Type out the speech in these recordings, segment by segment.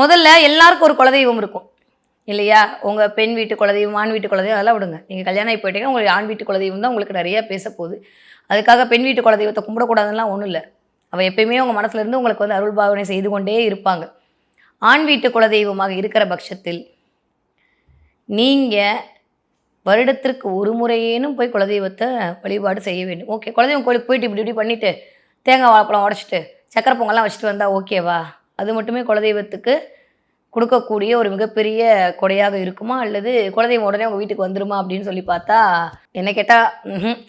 முதல்ல எல்லாருக்கும் ஒரு குலதெய்வம் இருக்கும். இல்லையா? உங்கள் பெண் வீட்டு குலதெய்வம் ஆண் வீட்டு குலதெய்வம் அதெல்லாம் விடுங்க. நீங்கள் கல்யாணம் ஆகி போயிட்டீங்கன்னா உங்களுக்கு ஆண் வீட்டு குலதெய்வம் தான் உங்களுக்கு நிறையா பேச போகுது. அதுக்காக பெண் வீட்டு குலதெய்வத்தை கும்பிடக்கூடாதுலாம் ஒன்றும் இல்லை. அவள் எப்பயுமே உங்கள் மனசுலேருந்து உங்களுக்கு வந்து அருள் பாவனை செய்து கொண்டே இருப்பாங்க. ஆண் வீட்டு குலதெய்வமாக இருக்கிற பட்சத்தில் நீங்கள் வருடத்திற்கு ஒரு முறையேனும் போய் குலதெய்வத்தை வழிபாடு செய்ய வேண்டும். ஓகே குலதெய்வம் கோயிலுக்கு போயிட்டு இப்படி இப்படி பண்ணிவிட்டு தேங்காய் வாழைப்பழம் உடச்சிட்டு சக்கரை பொங்கல்லாம் வச்சுட்டு வந்தால் ஓகேவா அது மட்டுமே குலதெய்வத்துக்கு கொடுக்கக்கூடிய ஒரு மிகப்பெரிய கொடையாக இருக்குமா? அல்லது குலதெய்வம் உடனே உங்கள் வீட்டுக்கு வந்துருமா? அப்படின்னு சொல்லி பார்த்தா என்ன கேட்டால்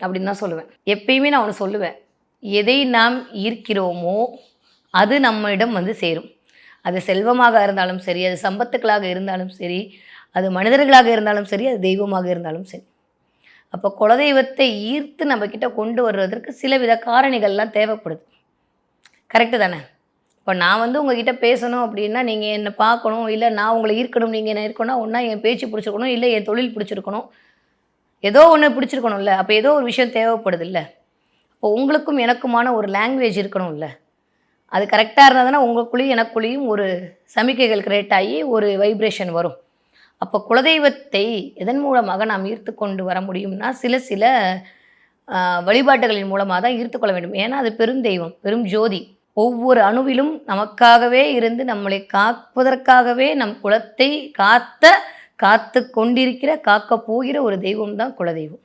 அப்படின்னு தான் சொல்லுவேன். எப்பயுமே நான் ஒன்று சொல்லுவேன். எதை நாம் ஈர்க்கிறோமோ அது நம்மிடம் வந்து சேரும். அது செல்வமாக இருந்தாலும் சரி அது சம்பத்துக்களாக இருந்தாலும் சரி அது மனிதர்களாக இருந்தாலும் சரி அது தெய்வமாக இருந்தாலும் சரி. அப்போ குலதெய்வத்தை ஈர்த்து நம்மக்கிட்ட கொண்டு வர்றதற்கு சில வித காரணிகள்லாம் தேவைப்படுது. கரெக்டு தானே? இப்போ நான் வந்து உங்ககிட்ட பேசணும் அப்படின்னா நீங்கள் என்னை பார்க்கணும் இல்லை நான் உங்களை ஈர்க்கணும் நீங்கள் என்ன இருக்கணும் ஒன்றா என் பேச்சு பிடிச்சிருக்கணும் இல்லை என் தொழில் பிடிச்சிருக்கணும். ஏதோ ஒன்று பிடிச்சிருக்கணும்ல. அப்போ ஏதோ ஒரு விஷயம் தேவைப்படுது இல்லை அப்போ உங்களுக்கும் எனக்குமான ஒரு லாங்குவேஜ் இருக்கணும்ல. அது கரெக்டாக இருந்ததுன்னா உங்களுக்குள்ளேயும் எனக்குள்ளேயும் ஒரு சமிக்கைகள் கிரியேட் ஆகி ஒரு வைப்ரேஷன் வரும். அப்போ குலதெய்வத்தை எதன் மூலமாக நாம் ஈர்த்து கொண்டு வர முடியும்னா சில சில வழிபாட்டுகளின் மூலமாக தான் ஈர்த்து கொள்ள வேண்டும். ஏன்னா அது பெரும் தெய்வம் பெரும் ஜோதி. ஒவ்வொரு அணுவிலும் நமக்காகவே இருந்து நம்மளை காப்பதற்காகவே நம் குலத்தை காத்த காத்து கொண்டிருக்கிற காக்க போகிற ஒரு தெய்வம் தான் குலதெய்வம்.